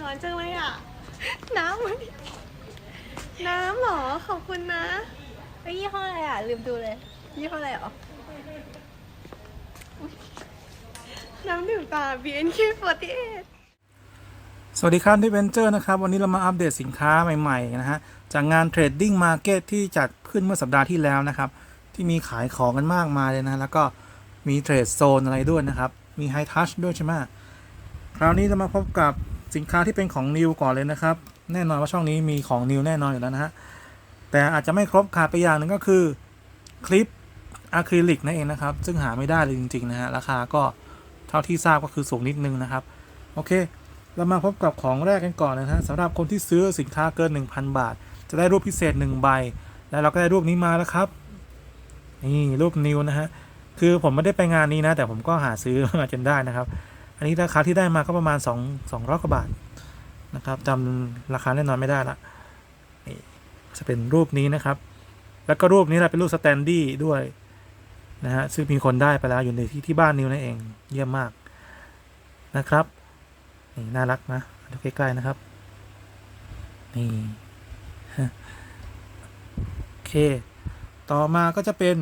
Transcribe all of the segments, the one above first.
ร้อนจังเลยอะ น้ำมันน้ำเหรอ ขอบคุณนะเฮ้ยยี่ห้ออะไรอะ ลืมดูเลย ยี่ห้ออะไรเหรอน้ำดื่มตา BNK48 สวัสดีครับที่เวนเจอร์นะครับ วันนี้เรามาอัปเดตสินค้าใหม่ๆนะฮะ จากงาน Trading Market ที่จัดขึ้นเมื่อสัปดาห์ที่แล้วนะครับ ที่มีขายของกันมากมายเลยนะ แล้วก็มีเทรดโซนอะไรด้วยนะครับ มีไฮทัชด้วยใช่ไหมคราวนี้จะมาพบกับ สินค้าที่เป็นของนิวก่อนเลยนะครับ แน่นอนว่าช่องนี้มีของนิวแน่นอนอยู่แล้วนะฮะแต่อาจจะไม่ครบขาดไปอย่างหนึ่งก็คือคลิปอะคริลิกนั่นเองนะครับ ซึ่งหาไม่ได้เลยจริงๆนะฮะราคาก็เท่าที่ทราบก็คือสูงนิดนึงนะครับ โอเค เรามาพบกับของแรกกันก่อนนะฮะสำหรับคนที่ซื้อสินค้าเกิน 1,000 บาท จะได้รูปพิเศษ1ใบแล้วเราก็ได้รูปนี้มาแล้วครับ นี่รูปนิวนะฮะคือผมไม่ได้ไปงานนี้นะ แต่ผมก็หาซื้อมาจนได้นะครับ อันนี้ราคาที่ได้มาก็ประมาณ 2 200กว่าบาทนะครับจำราคาแน่นอนไม่ได้ละนี่จะเป็นรูปนี้นะครับ แล้วก็รูปนี้แหละเป็นรูปสแตนดี้ด้วยนะฮะซึ่งมีคนได้ไปแล้วอยู่ในที่ที่บ้านนิวนั่นเองเยี่ยมมากนะครับนี่น่ารักนะดูใกล้ๆนะครับนี่โอเค ต่อมาก็จะเป็น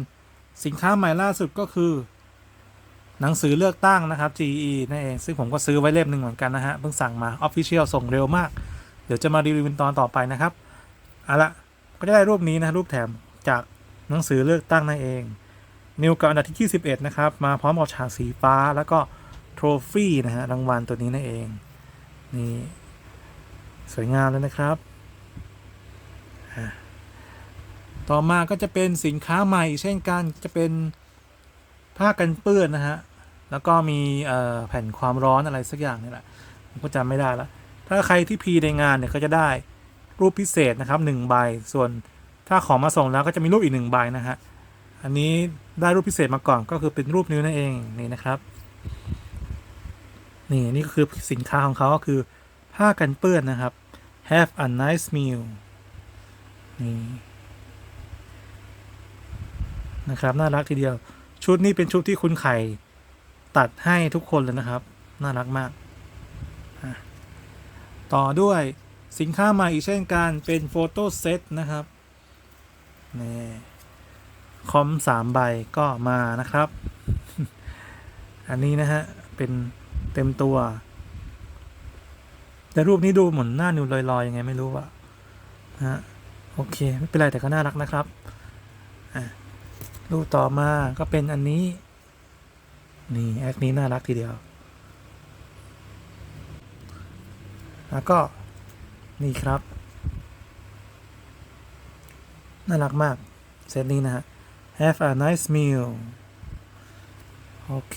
สินค้าใหม่ล่าสุดก็คือ หนังสือเลือกตั้งนะครับ GE นั่นเอง ซึ่งผมก็ซื้อไว้เล่มหนึ่งเหมือนกันนะฮะ เพิ่งสั่งมา Official ส่งเร็วมาก เดี๋ยวจะมารีวิวเป็นตอนต่อไปนะครับเอาละก็จะได้รูปนี้นะรูปแถมจากหนังสือเลือกตั้งนั่นเอง นิวกับอันดับที่ 21 นะครับ มาพร้อมกับฉากสีฟ้าแล้วก็โทรฟี่นะฮะรางวัลตัวนี้นั่นเอง นี่สวยงามเลยนะครับ ต่อมาก็จะเป็นสินค้าใหม่ เช่นกันจะเป็นผ้ากันเปื้อนนะฮะ แล้วก็มีแผ่นความร้อนอะไรสักอย่างนี่แหละผมก็จำไม่ได้ละถ้าใครที่พีในงานเนี่ยก็จะได้รูปพิเศษนะครับหนึ่งใบส่วนถ้าของมาส่งแล้วก็จะมีรูปอีกหนึ่งใบนะฮะอันนี้ได้รูปพิเศษมาก่อนก็คือเป็นรูปนิ้วนั่นเองนี่นะครับ นี่นี่ก็คือสินค้าของเขาก็คือผ้ากันเปื้อนนะครับ have a nice meal นี่นะครับน่ารักทีเดียวชุดนี้เป็นชุดที่คุณไข่ ตัดให้ทุกคนเลยนะครับ น่ารักมาก ต่อด้วยสินค้าใหม่อีกเช่นกันเป็นโฟโต้เซตนะครับนี่คอมสามใบก็มานะครับ อันนี้นะฮะ เป็นเต็มตัว แต่รูปนี้ดูเหมือนหน้านิวลอยๆยังไงไม่รู้อะฮะโอเค ไม่เป็นไรแต่ก็น่ารักนะครับอะรูปต่อมาก็เป็นอันนี้ นี่แอคนี้น่ารักทีเดียว แล้วก็นี่ครับ น่ารักมาก เซตนี้นะฮะ have a nice meal โอเค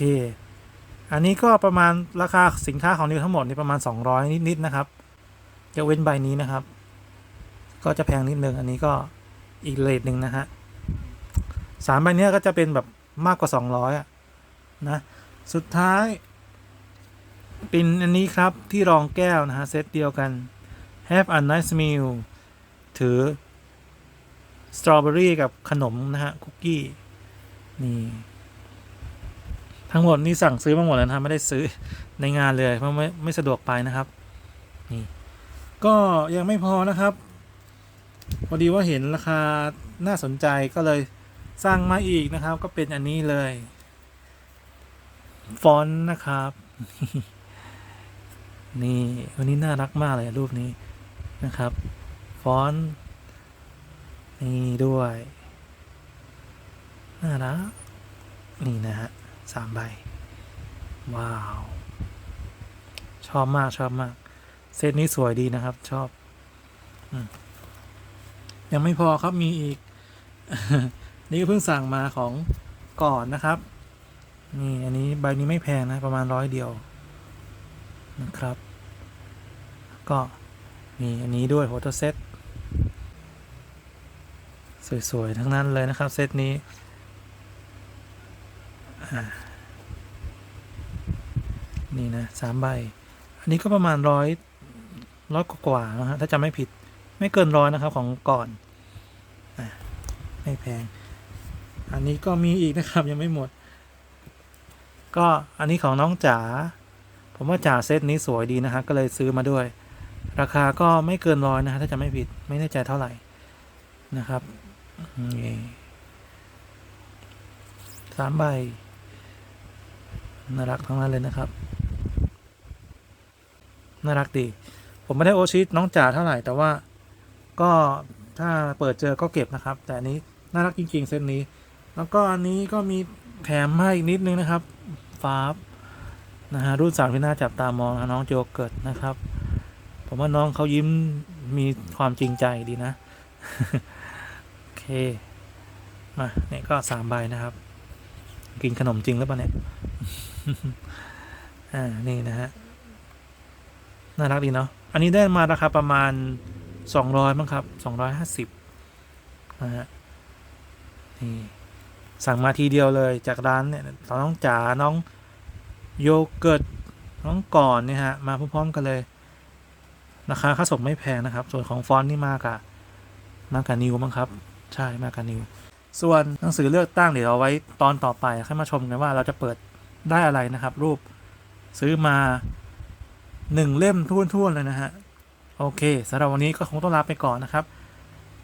อันนี้ก็ประมาณราคาสินค้าของนิวทั้งหมดนี่ประมาณ 200 นิดๆนะครับยกเว้นใบนี้นะครับ ก็จะแพงนิดนึง อันนี้ก็อีกเลทหนึ่งนะฮะสามใบนี้ก็จะเป็นแบบมากกว่า 200อะ นะ สุดท้ายเป็นอันนี้ครับที่รองแก้ว นะฮะเซตเดียวกัน have a nice meal ถือสตรอเบอรี่กับขนม นะฮะ คุกกี้ นี่ ทั้งหมด นี่ สั่งซื้อมาหมด แล้วนะไม่ได้ซื้อในงานเลยเพราะไม่ไม่สะดวกไปนะครับ นี่ ก็ยังไม่พอนะครับพอดีว่าเห็นราคาน่าสนใจก็เลยสร้างมาอีกนะครับ ก็เป็นอันนี้เลย ฟอนต์นะครับ นี่วันนี้น่ารักมากเลยรูปนี้นะครับ ฟอนต์นี่ด้วย น่ารัก นี่นะฮะสามใบ ว้าว ชอบมากชอบมาก เซตนี้สวยดีนะครับ ชอบอยังไม่พอครับมีอีก นี่ก็เพิ่งสั่งมาของก่อนนะครับ นี่ อันนี้ใบนี้ไม่แพงนะ ประมาณร้อยเดียวนะครับ ก็มีอันนี้ด้วยโฟโต้เซตสวย ๆ ทั้งนั้นเลยนะครับ เซตนี้นี่นะสามใบ อันนี้ก็ประมาณร้อยร้อยกว่านะฮะถ้าจำไม่ผิดไม่เกินร้อยนะครับของก่อนอไม่แพง อันนี้ก็มีอีกนะครับยังไม่หมด ก็อันนี้ของน้องจ๋าผมว่าจ๋าเซตนี้สวยดีนะฮะก็เลยซื้อมาด้วย ราคาก็ไม่เกินร้อยนะฮะถ้าจะไม่ผิดไม่แน่ใจเท่าไหร่นะครับนี่สามใบน่ารักทั้งนั้นเลยนะครับน่ารักดี ผมไม่ได้โอชิน้องจ๋าเท่าไหร่ แต่ว่าก็ถ้าเปิดเจอก็เก็บนะครับ แต่อันนี้น่ารักจริงๆเซตนี้ แล้วก็อันนี้ก็มีแถมให้อีกนิดนึงนะครับ ฟานะฮะรุ่นสามที่น่าจับตามองนะน้องโจเกิร์ตนะครับ ผมว่าน้องเขายิ้มมีความจริงใจดีนะ โอเค มาเนี่ยก็สามใบนะครับ กินขนมจริงหรือเปล่าเนี่ย อ่า นี่นะฮะ น่ารักดีเนาะ อันนี้ได้มาราคาประมาณสองร้อยมั้งครับสองร้อยห้าสิบนะฮะ นี่ สั่งมาทีเดียวเลยจากร้านเนี่ยน้องจ๋าน้องโยเกิร์ตน้องก่อนเนี่ยฮะมาพร้อมๆกันเลยราคาค่าส่งไม่แพงนะครับ ส่วนของฟอนต์นี่มากอะมากกับนิวมั้งครับ ใช่มากกับนิว ส่วนหนังสือเลือกตั้งเดี๋ยวเอาไว้ตอนต่อไปค่อยมาชมกันว่าเราจะเปิดได้อะไรนะครับ รูปซื้อมาหนึ่งเล่มทุ่นๆเลยนะฮะ โอเคสำหรับวันนี้ก็คงต้องลาไปก่อนนะครับ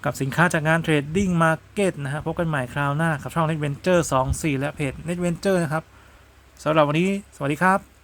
กับสินค้าจากงาน Trading Market นะฮะพบกันใหม่คราวหน้ากับช่อง Net Venture 24 และเพจ Net Venture นะครับสำหรับวันนี้ สวัสดีครับ